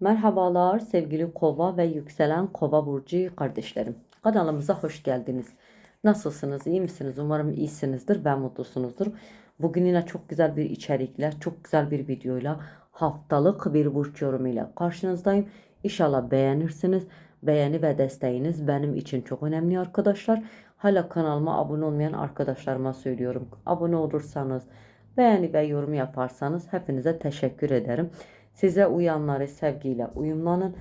Merhabalar sevgili kova ve yükselen kova burcu kardeşlerim. Kanalımıza hoş geldiniz. Nasılsınız? iyi misiniz? Umarım iyisinizdir ve mutlusunuzdur. Bugün yine çok güzel bir içerikle, çok güzel bir videoyla, haftalık bir burç yorumuyla karşınızdayım. İnşallah beğenirsiniz. Beğeni ve desteğiniz benim için çok önemli arkadaşlar. Hala kanalıma abone olmayan arkadaşlarıma söylüyorum. Abone olursanız, beğeni ve yorum yaparsanız hepinize teşekkür ederim. Size uyanları sevgiyle uyumlanın.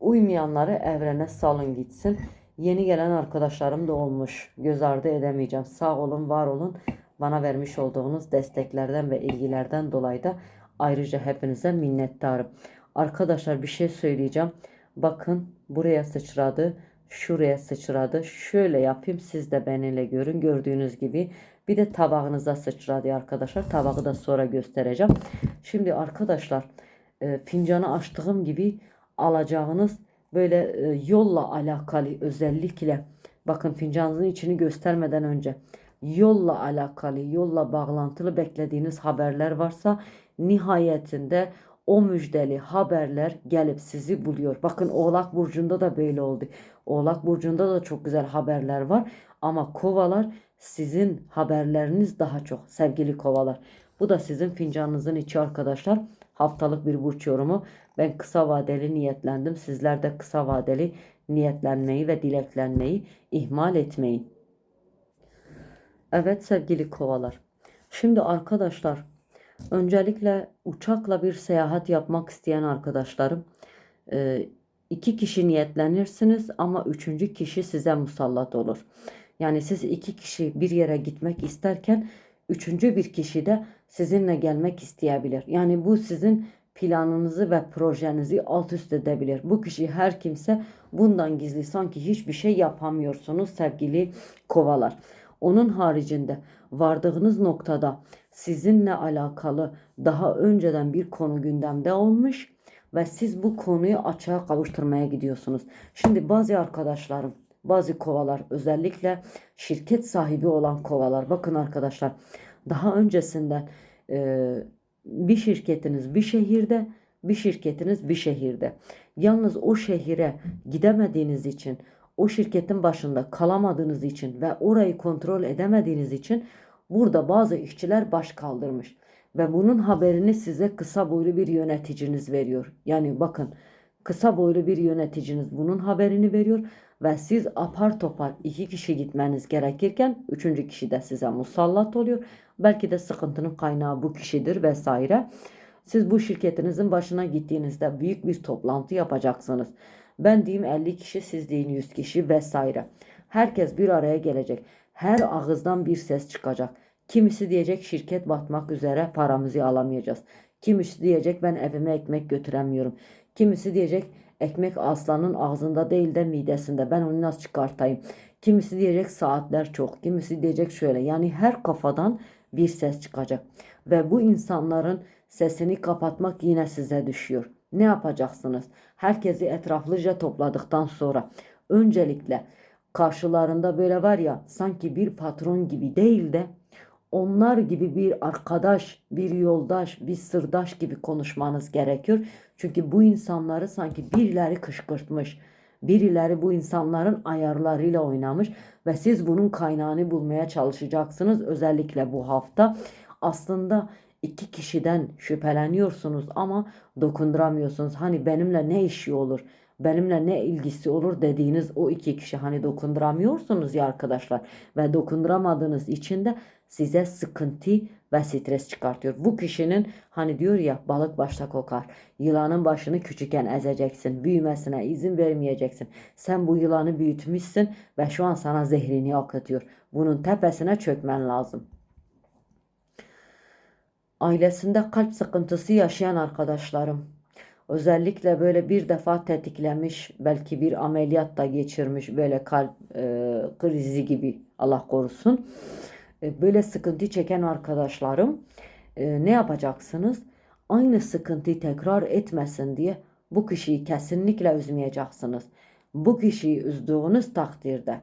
Uymayanları evrene salın gitsin. Yeni gelen arkadaşlarım da olmuş. Göz ardı edemeyeceğim. Sağ olun, var olun. Bana vermiş olduğunuz desteklerden ve ilgilerden dolayı da ayrıca hepinize minnettarım. Arkadaşlar bir şey söyleyeceğim. Bakın buraya sıçradı. Şuraya sıçradı. Şöyle yapayım siz de benimle görün. Gördüğünüz gibi bir de tabağınıza sıçradı arkadaşlar. Tabağı da sonra göstereceğim. Şimdi arkadaşlar e, fincanı açtığım gibi alacağınız böyle e, yolla alakalı özellikle bakın fincanınızın içini göstermeden önce yolla alakalı, yolla bağlantılı beklediğiniz haberler varsa nihayetinde o müjdeli haberler gelip sizi buluyor. Bakın Oğlak Burcu'nda da böyle oldu. Oğlak Burcu'nda da çok güzel haberler var. Ama kovalar sizin haberleriniz daha çok sevgili kovalar. Bu da sizin fincanınızın içi arkadaşlar. Haftalık bir burç yorumu. Ben kısa vadeli niyetlendim. Sizler de kısa vadeli niyetlenmeyi ve dileklenmeyi ihmal etmeyin. Evet sevgili kovalar. Şimdi arkadaşlar öncelikle uçakla bir seyahat yapmak isteyen arkadaşlarım iki kişi niyetlenirsiniz ama üçüncü kişi size musallat olur. Yani siz iki kişi bir yere gitmek isterken üçüncü bir kişi de sizinle gelmek isteyebilir. Yani bu sizin planınızı ve projenizi alt üst edebilir. Bu kişi her kimse bundan gizli sanki hiçbir şey yapamıyorsunuz sevgili kovalar. Onun haricinde vardığınız noktada sizinle alakalı daha önceden bir konu gündemde olmuş ve siz bu konuyu açığa kavuşturmaya gidiyorsunuz. Şimdi bazı arkadaşlarım, bazı kovalar özellikle şirket sahibi olan kovalar bakın arkadaşlar daha öncesinden e, bir şirketiniz bir şehirde bir şirketiniz bir şehirde. Yalnız o şehire gidemediğiniz için o şirketin başında kalamadığınız için ve orayı kontrol edemediğiniz için burada bazı işçiler baş kaldırmış. Ve bunun haberini size kısa boylu bir yöneticiniz veriyor. Yani bakın kısa boylu bir yöneticiniz bunun haberini veriyor ve siz apar topar iki kişi gitmeniz gerekirken üçüncü kişi de size musallat oluyor. Belki de sıkıntının kaynağı bu kişidir vesaire. Siz bu şirketinizin başına gittiğinizde büyük bir toplantı yapacaksınız. Ben diyeyim 50 kişi, siz deyin 100 kişi vesaire. Herkes bir araya gelecek. Her ağızdan bir ses çıkacak. Kimisi diyecek şirket batmak üzere paramızı alamayacağız. Kimisi diyecek ben evime ekmek götüremiyorum. Kimisi diyecek ekmek aslanın ağzında değil de midesinde ben onu nasıl çıkartayım. Kimisi diyecek saatler çok. Kimisi diyecek şöyle. Yani her kafadan bir ses çıkacak. Ve bu insanların sesini kapatmak yine size düşüyor. Ne yapacaksınız? Herkesi etraflıca topladıktan sonra öncelikle karşılarında böyle var ya sanki bir patron gibi değil de onlar gibi bir arkadaş, bir yoldaş, bir sırdaş gibi konuşmanız gerekiyor. Çünkü bu insanları sanki birileri kışkırtmış. Birileri bu insanların ayarlarıyla oynamış ve siz bunun kaynağını bulmaya çalışacaksınız özellikle bu hafta. Aslında iki kişiden şüpheleniyorsunuz ama dokunduramıyorsunuz. Hani benimle ne işi olur? benimle ne ilgisi olur dediğiniz o iki kişi hani dokunduramıyorsunuz ya arkadaşlar ve dokunduramadığınız için de size sıkıntı ve stres çıkartıyor. Bu kişinin hani diyor ya balık başta kokar. Yılanın başını küçükken ezeceksin. Büyümesine izin vermeyeceksin. Sen bu yılanı büyütmüşsün ve şu an sana zehrini akıtıyor. Bunun tepesine çökmen lazım. Ailesinde kalp sıkıntısı yaşayan arkadaşlarım Özellikle böyle bir defa tetiklemiş, belki bir ameliyat da geçirmiş, böyle kalp e, krizi gibi Allah korusun. Böyle sıkıntı çeken arkadaşlarım e, ne yapacaksınız? Aynı sıkıntıyı tekrar etmesin diye bu kişiyi kesinlikle üzmeyeceksiniz. Bu kişiyi üzdüğünüz takdirde,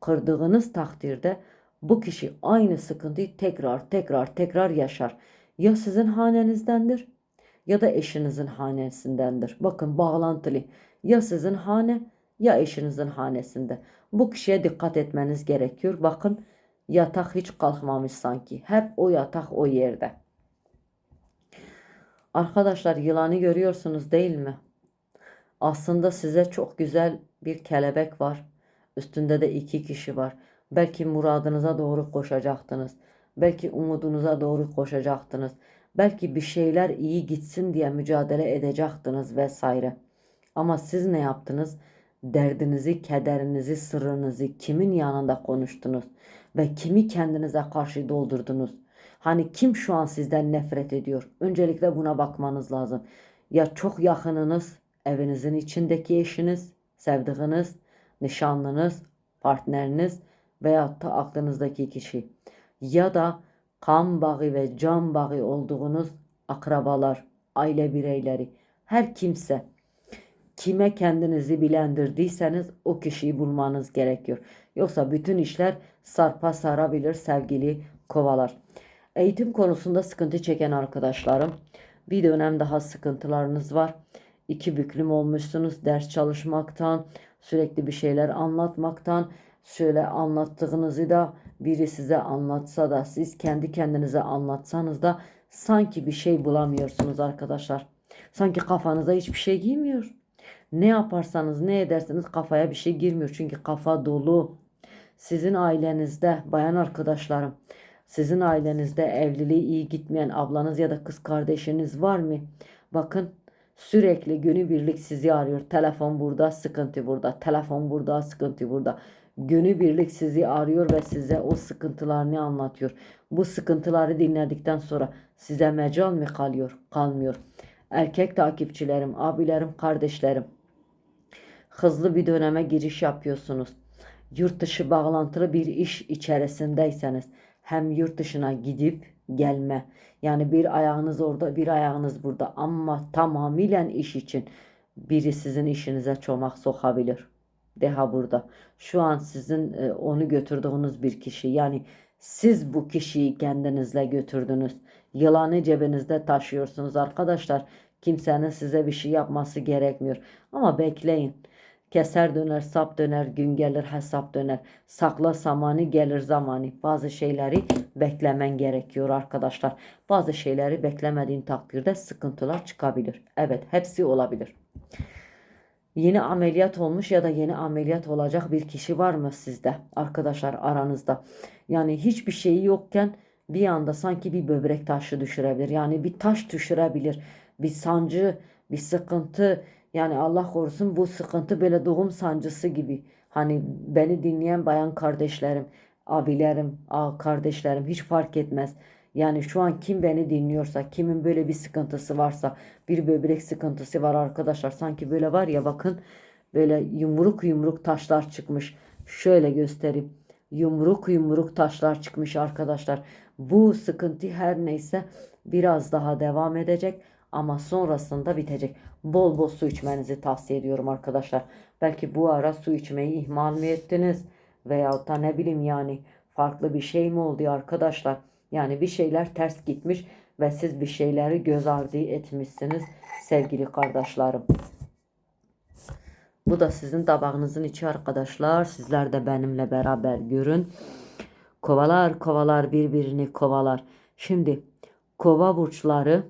kırdığınız takdirde bu kişi aynı sıkıntıyı tekrar tekrar tekrar yaşar. Ya sizin hanenizdendir ya da eşinizin hanesindendir. Bakın bağlantılı. Ya sizin hane ya eşinizin hanesinde. Bu kişiye dikkat etmeniz gerekiyor. Bakın yatak hiç kalkmamış sanki. Hep o yatak o yerde. Arkadaşlar yılanı görüyorsunuz değil mi? Aslında size çok güzel bir kelebek var. Üstünde de iki kişi var. Belki muradınıza doğru koşacaktınız. Belki umudunuza doğru koşacaktınız. Belki bir şeyler iyi gitsin diye mücadele edecektiniz vesaire. Ama siz ne yaptınız? Derdinizi, kederinizi, sırrınızı kimin yanında konuştunuz ve kimi kendinize karşı doldurdunuz? Hani kim şu an sizden nefret ediyor? Öncelikle buna bakmanız lazım. Ya çok yakınınız, evinizin içindeki eşiniz, sevdiğiniz, nişanlınız, partneriniz veyahut da aklınızdaki kişi. Ya da kan bağı ve can bağı olduğunuz akrabalar, aile bireyleri, her kimse kime kendinizi bilendirdiyseniz o kişiyi bulmanız gerekiyor. Yoksa bütün işler sarpa sarabilir sevgili kovalar. Eğitim konusunda sıkıntı çeken arkadaşlarım bir dönem daha sıkıntılarınız var. İki büklüm olmuşsunuz ders çalışmaktan, sürekli bir şeyler anlatmaktan. Şöyle anlattığınızı da biri size anlatsa da siz kendi kendinize anlatsanız da sanki bir şey bulamıyorsunuz arkadaşlar. Sanki kafanıza hiçbir şey girmiyor. Ne yaparsanız ne ederseniz kafaya bir şey girmiyor. Çünkü kafa dolu. Sizin ailenizde bayan arkadaşlarım, sizin ailenizde evliliği iyi gitmeyen ablanız ya da kız kardeşiniz var mı? Bakın sürekli günübirlik sizi arıyor. Telefon burada, sıkıntı burada. Telefon burada, sıkıntı burada. Günübirlik sizi arıyor ve size o sıkıntılarını anlatıyor. Bu sıkıntıları dinledikten sonra size mecal mi kalıyor? Kalmıyor. Erkek takipçilerim, abilerim, kardeşlerim hızlı bir döneme giriş yapıyorsunuz. Yurt dışı bağlantılı bir iş içerisindeyseniz hem yurt dışına gidip gelme yani bir ayağınız orada bir ayağınız burada ama tamamen iş için biri sizin işinize çomak sokabilir. Deha burada. Şu an sizin e, onu götürdüğünüz bir kişi yani siz bu kişiyi kendinizle götürdünüz. Yılanı cebinizde taşıyorsunuz arkadaşlar. Kimsenin size bir şey yapması gerekmiyor. Ama bekleyin. Keser döner, sap döner, gün gelir hesap döner. Sakla zamanı gelir zamanı. Bazı şeyleri beklemen gerekiyor arkadaşlar. Bazı şeyleri beklemediğin takdirde sıkıntılar çıkabilir. Evet hepsi olabilir. Yeni ameliyat olmuş ya da yeni ameliyat olacak bir kişi var mı sizde arkadaşlar aranızda? Yani hiçbir şeyi yokken bir anda sanki bir böbrek taşı düşürebilir. Yani bir taş düşürebilir. Bir sancı, bir sıkıntı, yani Allah korusun bu sıkıntı böyle doğum sancısı gibi. Hani beni dinleyen bayan kardeşlerim, abilerim, a kardeşlerim hiç fark etmez. Yani şu an kim beni dinliyorsa, kimin böyle bir sıkıntısı varsa, bir böbrek sıkıntısı var arkadaşlar. Sanki böyle var ya bakın böyle yumruk yumruk taşlar çıkmış. Şöyle göstereyim. Yumruk yumruk taşlar çıkmış arkadaşlar. Bu sıkıntı her neyse biraz daha devam edecek ama sonrasında bitecek. Bol bol su içmenizi tavsiye ediyorum arkadaşlar. Belki bu ara su içmeyi ihmal mi ettiniz? Veyahut da ne bileyim yani farklı bir şey mi oldu arkadaşlar? Yani bir şeyler ters gitmiş ve siz bir şeyleri göz ardı etmişsiniz sevgili kardeşlerim. Bu da sizin tabağınızın içi arkadaşlar. Sizler de benimle beraber görün. Kovalar kovalar birbirini kovalar. Şimdi kova burçları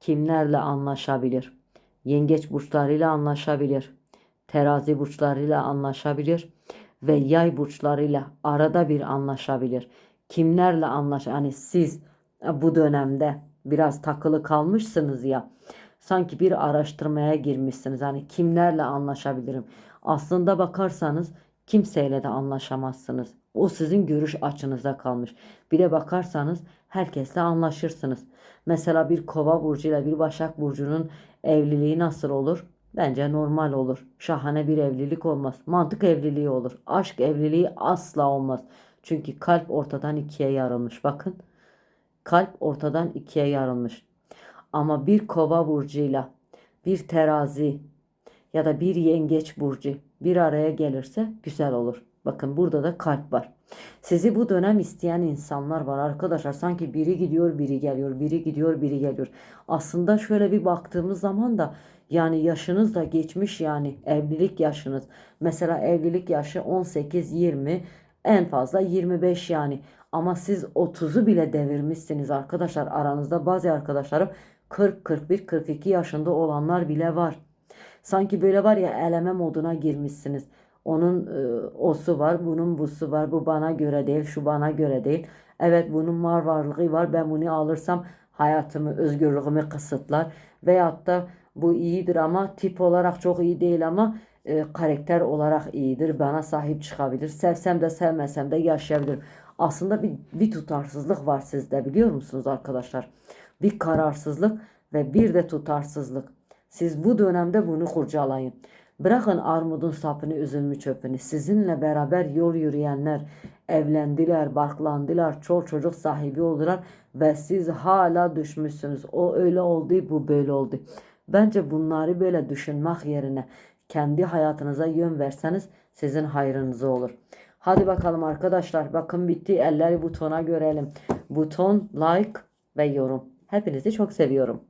kimlerle anlaşabilir? Yengeç burçlarıyla anlaşabilir. Terazi burçlarıyla anlaşabilir ve yay burçlarıyla arada bir anlaşabilir. Kimlerle anlaş hani siz bu dönemde biraz takılı kalmışsınız ya. Sanki bir araştırmaya girmişsiniz. Hani kimlerle anlaşabilirim? Aslında bakarsanız kimseyle de anlaşamazsınız. O sizin görüş açınıza kalmış. Bir de bakarsanız herkesle anlaşırsınız. Mesela bir kova burcuyla bir başak burcunun evliliği nasıl olur? Bence normal olur. Şahane bir evlilik olmaz. Mantık evliliği olur. Aşk evliliği asla olmaz. Çünkü kalp ortadan ikiye yarılmış. Bakın. Kalp ortadan ikiye yarılmış. Ama bir kova burcuyla bir terazi ya da bir yengeç burcu bir araya gelirse güzel olur. Bakın burada da kalp var. Sizi bu dönem isteyen insanlar var arkadaşlar. Sanki biri gidiyor, biri geliyor, biri gidiyor, biri geliyor. Aslında şöyle bir baktığımız zaman da yani yaşınız da geçmiş yani evlilik yaşınız. Mesela evlilik yaşı 18, 20, en fazla 25 yani. Ama siz 30'u bile devirmişsiniz arkadaşlar. Aranızda bazı arkadaşlarım 40, 41, 42 yaşında olanlar bile var. Sanki böyle var ya eleme moduna girmişsiniz. Onun e, osu var, bunun busu var. Bu bana göre değil, şu bana göre değil. Evet bunun var varlığı var. Ben bunu alırsam hayatımı, özgürlüğümü kısıtlar. Veyahut da bu iyidir ama tip olarak çok iyi değil ama e, karakter olarak iyidir. Bana sahip çıkabilir. Sevsem de sevmesem de yaşayabilirim. Aslında bir, bir tutarsızlık var sizde biliyor musunuz arkadaşlar? Bir kararsızlık ve bir de tutarsızlık. Siz bu dönemde bunu kurcalayın. Bırakın armudun sapını, üzümü çöpünü. Sizinle beraber yol yürüyenler evlendiler, barklandılar, çol çocuk sahibi oldular ve siz hala düşmüşsünüz. O öyle oldu, bu böyle oldu. Bence bunları böyle düşünmek yerine kendi hayatınıza yön verseniz sizin hayrınıza olur. Hadi bakalım arkadaşlar. Bakın bitti. Elleri butona görelim. Buton, like ve yorum. Hepinizi çok seviyorum.